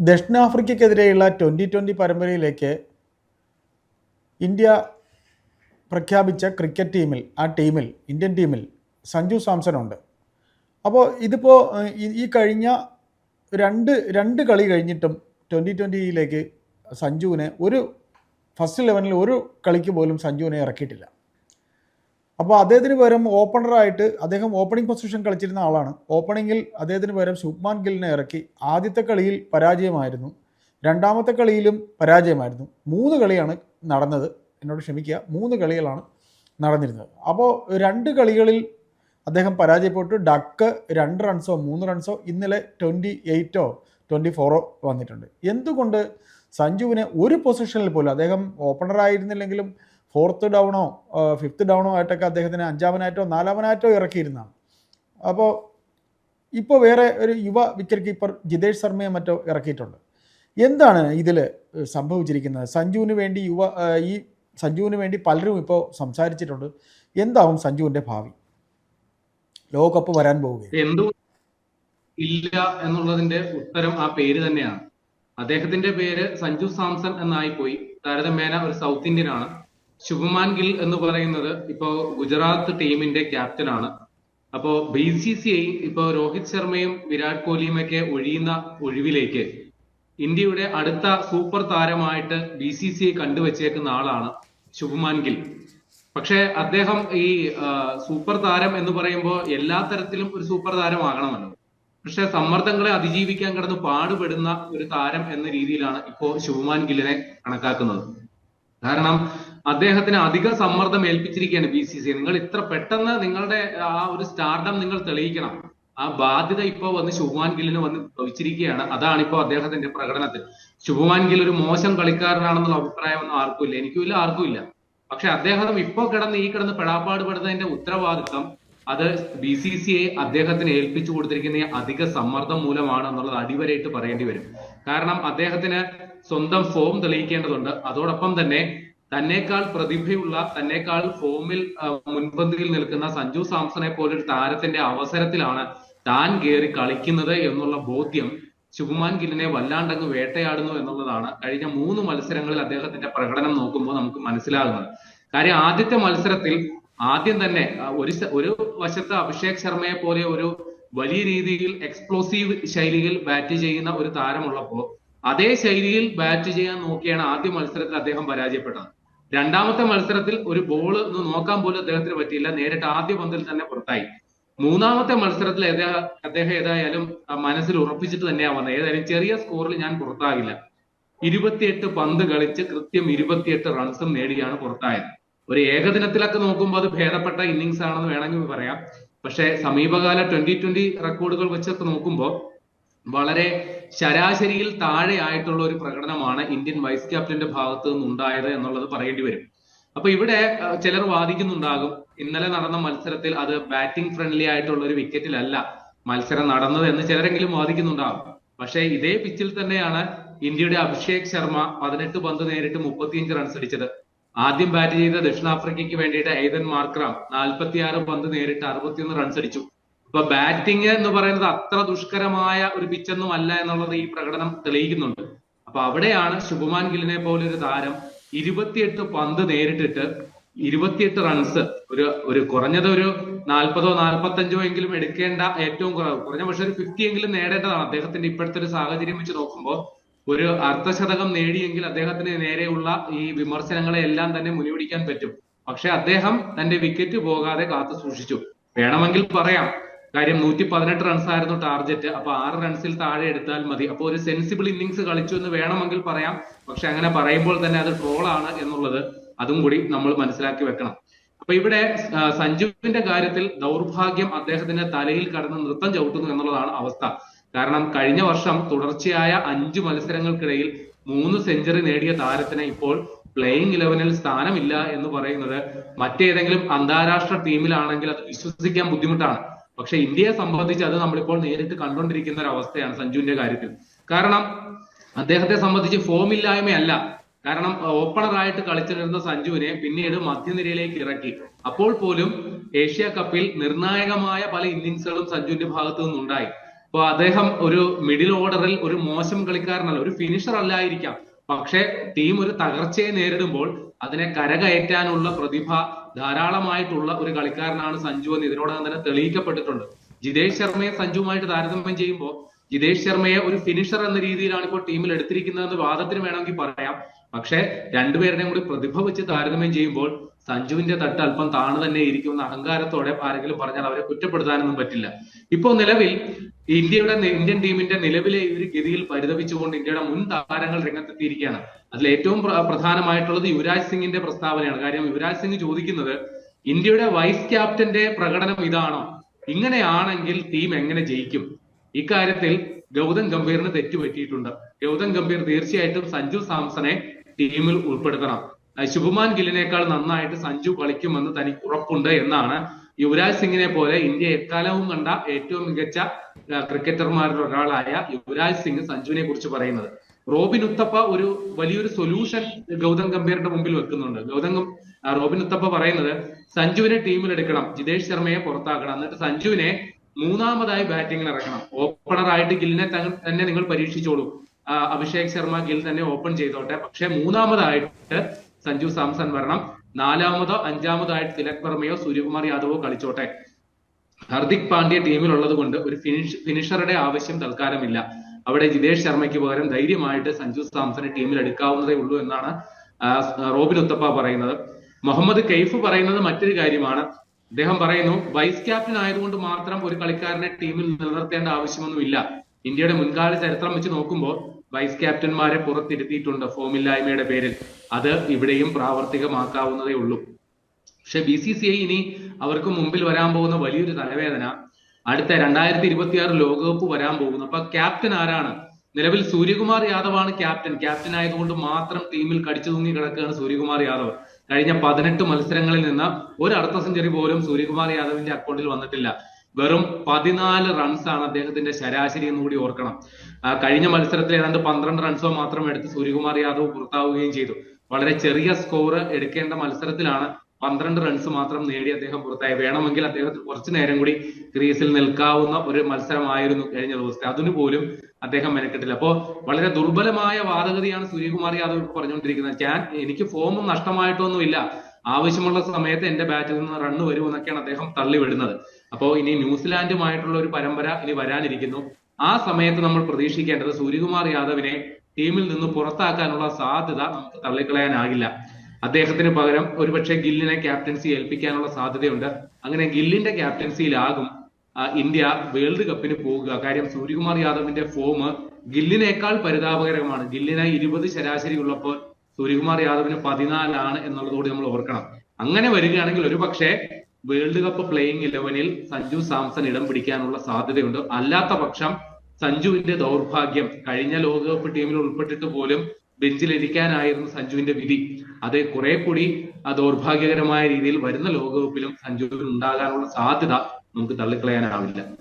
ദക്ഷിണാഫ്രിക്കയ്ക്കെതിരെയുള്ള twenty twenty പരമ്പരയിലേക്ക് India പ്രഖ്യാപിച്ച cricket ടീമിൽ ആ ടീമിൽ ഇന്ത്യൻ ടീമിൽ സഞ്ജു സാംസൺ ഉണ്ട് അപ്പോൾ ഇതിപ്പോൾ ഈ കഴിഞ്ഞ രണ്ട് രണ്ട് കളി കഴിഞ്ഞിട്ടും ട്വന്റി ട്വന്റിയിലേക്ക് സഞ്ജുവിനെ ഒരു ഫസ്റ്റ് ലെവനിൽ ഒരു കളിക്ക് പോലും സഞ്ജുവിനെ ഇറക്കിയിട്ടില്ല. അപ്പോൾ അദ്ദേഹത്തിന് പകരം ഓപ്പണറായിട്ട് അദ്ദേഹം ഓപ്പണിംഗ് പൊസിഷൻ കളിച്ചിരുന്ന ആളാണ്. ഓപ്പണിങ്ങിൽ അദ്ദേഹത്തിന് പകരം ശുഭ്മാൻ ഗില്ലിനെ ഇറക്കി. ആദ്യത്തെ കളിയിൽ പരാജയമായിരുന്നു. രണ്ടാമത്തെ കളിയിലും പരാജയമായിരുന്നു. മൂന്ന് കളിയാണ് നടന്നത്. എന്നോട് ക്ഷമിക്കുക. മൂന്ന് കളികളാണ് നടന്നിരുന്നത്. അപ്പോൾ രണ്ട് കളികളിൽ അദ്ദേഹം പരാജയപ്പെട്ടു. ഡക്ക് രണ്ട് റൺസോ മൂന്ന് റൺസോ ഇന്നലെ ട്വന്റി എയ്റ്റോ ട്വന്റി ഫോറോ വന്നിട്ടുണ്ട്. എന്തുകൊണ്ട് സഞ്ജുവിനെ ഒരു പൊസിഷനിൽ പോലും അദ്ദേഹം ഓപ്പണറായിരുന്നില്ലെങ്കിലും ഫോർത്ത് ഡൗണോ ഫിഫ്ത്ത് ഡൗണോ ആയിട്ടൊക്കെ അദ്ദേഹത്തിന് അഞ്ചാമനായിട്ടോ നാലാമനായിട്ടോ ഇറക്കിയിരുന്നതാണ്. അപ്പോൾ ഇപ്പോൾ വേറെ ഒരു യുവ വിക്കറ്റ് കീപ്പർ ജിതേഷ് ശർമ്മയെ മറ്റോ ഇറക്കിയിട്ടുണ്ട്. എന്താണ് ഇതിൽ സംഭവിച്ചിരിക്കുന്നത്? സഞ്ജുവിന് വേണ്ടി യുവ ഈ സഞ്ജുവിന് വേണ്ടി പലരും ഇപ്പോൾ സംസാരിച്ചിട്ടുണ്ട്. എന്താവും സഞ്ജുവിന്റെ ഭാവി? ലോകകപ്പ് വരാൻ പോവുകയാണ്. ഇല്ല എന്നുള്ളതിന്റെ ഉത്തരം ആ പേര് തന്നെയാണ്. അദ്ദേഹത്തിന്റെ പേര് സഞ്ജു സാംസൺ എന്നായി പോയി താരതമ്യേന ഒരു സൗത്ത് ഇന്ത്യൻ ആണ്. ശുഭമാൻ ഗിൽ എന്ന് പറയുന്നത് ഇപ്പോ ഗുജറാത്ത് ടീമിന്റെ ക്യാപ്റ്റൻ ആണ്. അപ്പോ ബി സി സി ഐ ഇപ്പോ രോഹിത് ശർമ്മയും വിരാട് കോഹ്ലിയും ഒക്കെ ഒഴിയുന്ന ഒഴിവിലേക്ക് ഇന്ത്യയുടെ അടുത്ത സൂപ്പർ താരമായിട്ട് ബി സി സി ഐ കണ്ടുവച്ചേക്കുന്ന ആളാണ് ശുഭമാൻ ഗിൽ. പക്ഷെ അദ്ദേഹം ഈ സൂപ്പർ താരം എന്ന് പറയുമ്പോൾ എല്ലാ തരത്തിലും ഒരു സൂപ്പർ താരമാകണമല്ലോ. പക്ഷെ സമ്മർദ്ദങ്ങളെ അതിജീവിക്കാൻ കിടന്ന് പാടുപെടുന്ന ഒരു താരം എന്ന രീതിയിലാണ് ഇപ്പോ ശുഭമാൻ ഗില്ലിനെ കണക്കാക്കുന്നത്. കാരണം അദ്ദേഹത്തിന് അധിക സമ്മർദ്ദം ഏൽപ്പിച്ചിരിക്കുകയാണ് ബി സി സി നിങ്ങൾ ഇത്ര പെട്ടെന്ന് നിങ്ങളുടെ ആ ഒരു സ്റ്റാർഡം നിങ്ങൾ തെളിയിക്കണം. ആ ബാധ്യത ഇപ്പോ വന്ന് ശുഭമാൻ ഗില്ലിന് വന്ന് ഭവിച്ചിരിക്കുകയാണ്. അതാണ് ഇപ്പോ അദ്ദേഹത്തിന്റെ പ്രകടനത്തിൽ. ശുഭമാൻ ഗിൽ ഒരു മോശം കളിക്കാരനാണെന്നുള്ള അഭിപ്രായമൊന്നും ആർക്കും ഇല്ല. എനിക്കും ഇല്ല ആർക്കും ഇല്ല. പക്ഷെ അദ്ദേഹം ഇപ്പോ കിടന്ന് ഈ കിടന്ന് പെടാപ്പാട് പെടുന്നതിന്റെ ഉത്തരവാദിത്വം അത് ബി സി സി ഐ അദ്ദേഹത്തിന് ഏൽപ്പിച്ചു കൊടുത്തിരിക്കുന്ന അധിക സമ്മർദ്ദം മൂലമാണ് എന്നുള്ളത് അടിവരയിട്ട് പറയേണ്ടി വരും. കാരണം അദ്ദേഹത്തിന് സ്വന്തം ഫോം തെളിയിക്കേണ്ടതുണ്ട്. അതോടൊപ്പം തന്നെ തന്നേക്കാൾ പ്രതിഭയുള്ള തന്നേക്കാൾ ഫോമിൽ മുൻപന്തിയിൽ നിൽക്കുന്ന സഞ്ജു സാംസണെ പോലൊരു താരത്തിന്റെ അവസരത്തിലാണ് താൻ കയറി കളിക്കുന്നത് എന്നുള്ള ബോധ്യം ശുഭമാൻ ഗില്ലിനെ വല്ലാണ്ടങ്ങ് വേട്ടയാടുന്നു എന്നുള്ളതാണ് കഴിഞ്ഞ മൂന്ന് മത്സരങ്ങളിൽ അദ്ദേഹത്തിന്റെ പ്രകടനം നോക്കുമ്പോൾ നമുക്ക് മനസ്സിലാകുന്നത്. കാര്യം ആദ്യത്തെ മത്സരത്തിൽ ആദ്യം തന്നെ ഒരു ഒരു വശത്ത് അഭിഷേക് ശർമ്മയെ പോലെ ഒരു വലിയ രീതിയിൽ എക്സ്പ്ലോസീവ് ശൈലിയിൽ ബാറ്റ് ചെയ്യുന്ന ഒരു താരമുള്ളപ്പോൾ അതേ ശൈലിയിൽ ബാറ്റ് ചെയ്യാൻ നോക്കിയാണ് ആദ്യ മത്സരത്തിൽ അദ്ദേഹം പരാജയപ്പെട്ടത്. രണ്ടാമത്തെ മത്സരത്തിൽ ഒരു ബോൾ നോക്കാൻ പോലും അദ്ദേഹത്തിന് പറ്റിയില്ല. നേരിട്ട് ആദ്യ പന്തിൽ തന്നെ പുറത്തായി. മൂന്നാമത്തെ മത്സരത്തിൽ അദ്ദേഹം ഏതായാലും മനസ്സിൽ ഉറപ്പിച്ചിട്ട് തന്നെയാ വന്നത്. ഏതായാലും ചെറിയ സ്കോറിൽ ഞാൻ പുറത്താകില്ല. ഇരുപത്തിയെട്ട് പന്ത് കളിച്ച് കൃത്യം ഇരുപത്തിയെട്ട് റൺസും നേടിയാണ് പുറത്തായത്. ഒരു ഏകദിനത്തിലൊക്കെ നോക്കുമ്പോൾ അത് ഭേദപ്പെട്ട ഇന്നിങ്സ് ആണെന്ന് വേണമെങ്കിൽ പറയാം. പക്ഷേ സമീപകാല ട്വന്റി ട്വന്റി റെക്കോർഡുകൾ വെച്ചൊക്കെ നോക്കുമ്പോൾ വളരെ ശരാശരിയിൽ താഴെ ആയിട്ടുള്ള ഒരു പ്രകടനമാണ് ഇന്ത്യൻ വൈസ് ക്യാപ്റ്റന്റെ ഭാഗത്ത് നിന്നുണ്ടായത് എന്നുള്ളത് പറയേണ്ടി വരും. അപ്പൊ ഇവിടെ ചിലർ വാദിക്കുന്നുണ്ടാകും ഇന്നലെ നടന്ന മത്സരത്തിൽ അത് ബാറ്റിംഗ് ഫ്രണ്ട്ലി ആയിട്ടുള്ള ഒരു വിക്കറ്റിലല്ല മത്സരം നടന്നത് എന്ന് ചിലരെങ്കിലും വാദിക്കുന്നുണ്ടാകും. പക്ഷേ ഇതേ പിച്ചിൽ തന്നെയാണ് ഇന്ത്യയുടെ അഭിഷേക് ശർമ്മ പതിനെട്ട് പന്ത് നേരിട്ട് മുപ്പത്തിയഞ്ച് റൺസ് അടിച്ചത്. ആദ്യം ബാറ്റ് ചെയ്ത ദക്ഷിണാഫ്രിക്കയ്ക്ക് വേണ്ടിയിട്ട് എയ്തൻ മാർക്രാം നാൽപ്പത്തിയാറ് പന്ത് നേരിട്ട് അറുപത്തിയൊന്ന് റൺസ് അടിച്ചു. ഇപ്പൊ ബാറ്റിംഗ് എന്ന് പറയുന്നത് അത്ര ദുഷ്കരമായ ഒരു പിച്ചൊന്നും അല്ല എന്നുള്ളത് ഈ പ്രകടനം തെളിയിക്കുന്നുണ്ട്. അപ്പൊ അവിടെയാണ് ശുഭമാൻ ഗില്ലിനെ പോലെ ഒരു താരം ഇരുപത്തിയെട്ട് പന്ത് നേരിട്ടിട്ട് ഇരുപത്തിയെട്ട് റൺസ് ഒരു ഒരു കുറഞ്ഞത് ഒരു നാൽപ്പതോ നാൽപ്പത്തഞ്ചോ എങ്കിലും എടുക്കേണ്ട ഏറ്റവും കുറവ് കുറഞ്ഞ പക്ഷെ ഒരു ഫിഫ്റ്റി എങ്കിലും നേടേണ്ടതാണ്. അദ്ദേഹത്തിന്റെ ഇപ്പോഴത്തെ ഒരു സാഹചര്യം വെച്ച് നോക്കുമ്പോൾ ഒരു അർദ്ധശതകം നേടിയെങ്കിൽ അദ്ദേഹത്തിന് നേരെയുള്ള ഈ വിമർശനങ്ങളെ എല്ലാം തന്നെ മുന്നിപിടിക്കാൻ പറ്റും. പക്ഷെ അദ്ദേഹം തന്റെ വിക്കറ്റ് പോകാതെ കാത്തു സൂക്ഷിച്ചു. വേണമെങ്കിൽ പറയാം കാര്യം നൂറ്റി പതിനെട്ട് റൺസ് ആയിരുന്നു ടാർഗറ്റ് അപ്പൊ ആറ് റൺസിൽ താഴെ എടുത്താൽ മതി. അപ്പൊ ഒരു സെൻസിബിൾ ഇന്നിങ്സ് കളിച്ചു എന്ന് വേണമെങ്കിൽ പറയാം. പക്ഷെ അങ്ങനെ പറയുമ്പോൾ തന്നെ അത് ട്രോളാണ് എന്നുള്ളത് അതും കൂടി നമ്മൾ മനസ്സിലാക്കി വെക്കണം. അപ്പൊ ഇവിടെ സഞ്ജുവിന്റെ കാര്യത്തിൽ ദൗർഭാഗ്യം അദ്ദേഹത്തിന്റെ തലയിൽ കടന്ന് നൃത്തം ചവിട്ടുന്നു എന്നുള്ളതാണ് അവസ്ഥ. കാരണം കഴിഞ്ഞ വർഷം തുടർച്ചയായ അഞ്ചു മത്സരങ്ങൾക്കിടയിൽ മൂന്ന് സെഞ്ചുറി നേടിയ താരത്തിന് ഇപ്പോൾ പ്ലേയിങ് ഇലവനിൽ സ്ഥാനമില്ല എന്ന് പറയുന്നത് മറ്റേതെങ്കിലും അന്താരാഷ്ട്ര ടീമിലാണെങ്കിൽ അത് വിശ്വസിക്കാൻ ബുദ്ധിമുട്ടാണ്. പക്ഷെ ഇന്ത്യയെ സംബന്ധിച്ച് അത് നമ്മളിപ്പോൾ നേരിട്ട് കണ്ടുകൊണ്ടിരിക്കുന്ന ഒരു അവസ്ഥയാണ് സഞ്ജുവിന്റെ കാര്യത്തിൽ. കാരണം അദ്ദേഹത്തെ സംബന്ധിച്ച് ഫോം ഇല്ലായ്മയല്ല കാരണം ഓപ്പണറായിട്ട് കളിച്ചിരുന്ന സഞ്ജുവിനെ പിന്നീട് മധ്യനിരയിലേക്ക് ഇറക്കി. അപ്പോൾ പോലും ഏഷ്യ കപ്പിൽ നിർണായകമായ പല ഇന്നിങ്സുകളും സഞ്ജുവിന്റെ ഭാഗത്തു നിന്നുണ്ടായി. അപ്പൊ അദ്ദേഹം ഒരു മിഡിൽ ഓർഡറിൽ ഒരു മോശം കളിക്കാരനല്ല ഒരു ഫിനിഷർ അല്ലായിരിക്കാം. പക്ഷേ ടീം ഒരു തകർച്ചയെ നേരിടുമ്പോൾ അതിനെ കരകയറ്റാനുള്ള പ്രതിഭ ധാരാളമായിട്ടുള്ള ഒരു കളിക്കാരനാണ് സഞ്ജു എന്ന് ഇതിനോടകം തന്നെ തെളിയിക്കപ്പെട്ടിട്ടുണ്ട്. ജിതേഷ് ശർമ്മയെ സഞ്ജുവുമായിട്ട് താരതമ്യം ചെയ്യുമ്പോൾ ജിതേഷ് ശർമ്മയെ ഒരു ഫിനിഷർ എന്ന രീതിയിലാണ് ഇപ്പോൾ ടീമിൽ എടുത്തിരിക്കുന്നതെന്ന് വാദത്തിന് വേണമെങ്കിൽ പറയാം. പക്ഷേ രണ്ടുപേരുടെയും കൂടി പ്രതിഭ വെച്ച് താരതമ്യം ചെയ്യുമ്പോൾ സഞ്ജുവിന്റെ തട്ട് അല്പം താണു തന്നെ ഇരിക്കുന്ന അഹങ്കാരത്തോടെ ആരെങ്കിലും പറഞ്ഞാൽ അവരെ കുറ്റപ്പെടുത്താനൊന്നും പറ്റില്ല. ഇപ്പോൾ നിലവിൽ ഇന്ത്യയുടെ ഇന്ത്യൻ ടീമിന്റെ നിലവിലെ ഒരു ഗതിയിൽ പരിതപിച്ചുകൊണ്ട് ഇന്ത്യയുടെ മുൻ താരങ്ങൾ രംഗത്തെത്തിയിരിക്കുകയാണ്. അതിൽ ഏറ്റവും പ്ര- പ്രധാനമായിട്ടുള്ളത് യുവരാജ് സിംഗിന്റെ പ്രസ്താവനയാണ്. കാര്യം യുവരാജ് സിംഗ് ചോദിക്കുന്നത് ഇന്ത്യയുടെ വൈസ് ക്യാപ്റ്റന്റെ പ്രകടനം ഇതാണോ? ഇങ്ങനെയാണെങ്കിൽ ടീം എങ്ങനെ ജയിക്കും? ഇക്കാര്യത്തിൽ ഗൗതം ഗംഭീറിന് തെറ്റുപറ്റിയിട്ടുണ്ട്. ഗൗതം ഗംഭീർ തീർച്ചയായിട്ടും സഞ്ജു സാംസണെ ടീമിൽ ഉൾപ്പെടുത്തണം. ശുഭമാൻ ഗില്ലിനേക്കാൾ നന്നായിട്ട് സഞ്ജു കളിക്കുമെന്ന് തനിക്ക് ഉറപ്പുണ്ട് എന്നാണ് യുവരാജ് സിംഗിനെ പോലെ ഇന്ത്യ എക്കാലവും കണ്ട ഏറ്റവും മികച്ച ക്രിക്കറ്റർമാരിൽ ഒരാളായ യുവരാജ് സിംഗ് സഞ്ജുവിനെ കുറിച്ച് പറയുന്നത്. റോബിൻ ഉത്തപ്പ ഒരു വലിയൊരു സൊല്യൂഷൻ ഗൗതം ഗംഭീറിന്റെ മുമ്പിൽ വെക്കുന്നുണ്ട്. ഗൗതം റോബിൻ ഉത്തപ്പ പറയുന്നത് സഞ്ജുവിനെ ടീമിൽ എടുക്കണം ജിതേഷ് ശർമ്മയെ പുറത്താക്കണം എന്നിട്ട് സഞ്ജുവിനെ മൂന്നാമതായി ബാറ്റിംഗിന് ഇറക്കണം. ഓപ്പണറായിട്ട് ഗില്ലിനെ തന്നെ നിങ്ങൾ പരീക്ഷിച്ചോളൂ. അഭിഷേക് ശർമ്മ ഗിൽ തന്നെ ഓപ്പൺ ചെയ്തോട്ടെ. പക്ഷെ മൂന്നാമതായിട്ട് സഞ്ജു സാംസൺ വരണം. നാലാമതോ അഞ്ചാമതായിട്ട് തിലക് വർമ്മയോ സൂര്യകുമാർ യാദവോ കളിച്ചോട്ടെ. ഹർദിക് പാണ്ഡ്യ ടീമിലുള്ളത് കൊണ്ട് ഒരു ഫിനിഷ് ഫിനിഷറുടെ ആവശ്യം തൽക്കാലമില്ല. അവിടെ ജിതേഷ് ശർമ്മയ്ക്ക് പകരം ധൈര്യമായിട്ട് സഞ്ജു സാംസനെ ടീമിൽ എടുക്കാവുന്നതേ ഉള്ളൂ എന്നാണ് റോബിൻ ഉത്തപ്പ പറയുന്നത്. മുഹമ്മദ് കെയ്ഫ് പറയുന്നത് മറ്റൊരു കാര്യമാണ്. അദ്ദേഹം പറയുന്നു വൈസ് ക്യാപ്റ്റൻ ആയതുകൊണ്ട് മാത്രം ഒരു കളിക്കാരനെ ടീമിൽ നിലനിർത്തേണ്ട ആവശ്യമൊന്നുമില്ല. ഇന്ത്യയുടെ മുൻകാല ചരിത്രം വെച്ച് നോക്കുമ്പോൾ വൈസ് ക്യാപ്റ്റന്മാരെ പുറത്തിരുത്തിയിട്ടുണ്ട് ഫോമില്ലായ്മയുടെ പേരിൽ. അത് ഇവിടെയും പ്രാവർത്തികമാക്കാവുന്നതേ ഉള്ളൂ. പക്ഷെ ബി സി സി ഐ ഇനി അവർക്ക് മുമ്പിൽ വരാൻ പോകുന്ന വലിയൊരു തലവേദന. അടുത്ത രണ്ടായിരത്തി ഇരുപത്തി ആറ് ലോകകപ്പ് വരാൻ പോകുന്നു. അപ്പൊ ക്യാപ്റ്റൻ ആരാണ്? നിലവിൽ സൂര്യകുമാർ യാദവാണ് ക്യാപ്റ്റൻ. ക്യാപ്റ്റൻ ആയതുകൊണ്ട് മാത്രം ടീമിൽ കടിച്ചു തൂങ്ങി കിടക്കുകയാണ് സൂര്യകുമാർ യാദവ്. കഴിഞ്ഞ പതിനെട്ട് മത്സരങ്ങളിൽ നിന്ന് ഒരു അർദ്ധ സെഞ്ചുറി പോലും സൂര്യകുമാർ യാദവിന്റെ അക്കൗണ്ടിൽ വന്നിട്ടില്ല. വെറും പതിനാല് റൺസ് ആണ് അദ്ദേഹത്തിന്റെ ശരാശരി എന്ന് കൂടി ഓർക്കണം. കഴിഞ്ഞ മത്സരത്തിൽ ഏതാണ്ട് പന്ത്രണ്ട് റൺസോ മാത്രം എടുത്ത് സൂര്യകുമാർ യാദവ് പുറത്താവുകയും ചെയ്തു. വളരെ ചെറിയ സ്കോർ എടുക്കേണ്ട മത്സരത്തിലാണ് പന്ത്രണ്ട് റൺസ് മാത്രം നേടി അദ്ദേഹം പുറത്തായി വേണമെങ്കിൽ അദ്ദേഹത്തിന് കുറച്ചു നേരം കൂടി ക്രീസിൽ നിൽക്കാവുന്ന ഒരു മത്സരമായിരുന്നു കഴിഞ്ഞ ദിവസത്തെ. അതിന് പോലും അദ്ദേഹം മെനക്കെട്ടില്ല. അപ്പോ വളരെ ദുർബലമായ വാദഗതിയാണ് സൂര്യകുമാർ യാദവ് പറഞ്ഞുകൊണ്ടിരിക്കുന്നത്. ഞാൻ എനിക്ക് ഫോമും നഷ്ടമായിട്ടൊന്നുമില്ല. ആവശ്യമുള്ള സമയത്ത് എന്റെ ബാറ്റിൽ നിന്ന് റണ്ണ് വരുമെന്നൊക്കെയാണ് അദ്ദേഹം തള്ളിവിടുന്നത്. അപ്പോ ഇനി ന്യൂസിലാൻഡുമായിട്ടുള്ള ഒരു പരമ്പര ഇനി വരാനിരിക്കുന്നു. ആ സമയത്ത് നമ്മൾ പ്രതീക്ഷിക്കേണ്ടത് സൂര്യകുമാർ യാദവിനെ ടീമിൽ നിന്ന് പുറത്താക്കാനുള്ള സാധ്യത നമുക്ക് തള്ളിക്കളയാനാകില്ല. അദ്ദേഹത്തിന് പകരം ഒരുപക്ഷെ ഗില്ലിനെ ക്യാപ്റ്റൻസി ഏൽപ്പിക്കാനുള്ള സാധ്യതയുണ്ട്. അങ്ങനെ ഗില്ലിന്റെ ക്യാപ്റ്റൻസിയിലാകും ഇന്ത്യ വേൾഡ് കപ്പിന് പോകുക. കാര്യം സൂര്യകുമാർ യാദവിന്റെ ഫോം ഗില്ലിനേക്കാൾ പരിതാപകരമാണ്. ഗില്ലിന് ഇരുപത് ശരാശരി ഉള്ളപ്പോൾ സൂര്യകുമാർ യാദവിന് പതിനാലാണ് എന്നുള്ളതുകൂടി നമ്മൾ ഓർക്കണം. അങ്ങനെ വരികയാണെങ്കിൽ ഒരു പക്ഷേ വേൾഡ് കപ്പ് പ്ലേയിങ് ഇലവനിൽ സഞ്ജു സാംസൺ ഇടം പിടിക്കാനുള്ള സാധ്യതയുണ്ട്. അല്ലാത്ത പക്ഷം സഞ്ജുവിന്റെ ദൗർഭാഗ്യം കഴിഞ്ഞ ലോകകപ്പ് ടീമിൽ ഉൾപ്പെട്ടിട്ട് പോലും ബെഞ്ചിലിരിക്കാനായിരുന്നു സഞ്ജുവിന്റെ വിധി. അത് കുറെ കൂടി ദൗർഭാഗ്യകരമായ രീതിയിൽ വരുന്ന ലോകകപ്പിലും സഞ്ജുവിന് ഉണ്ടാകാനുള്ള സാധ്യത നമുക്ക് തള്ളിക്കളയാനാവില്ല.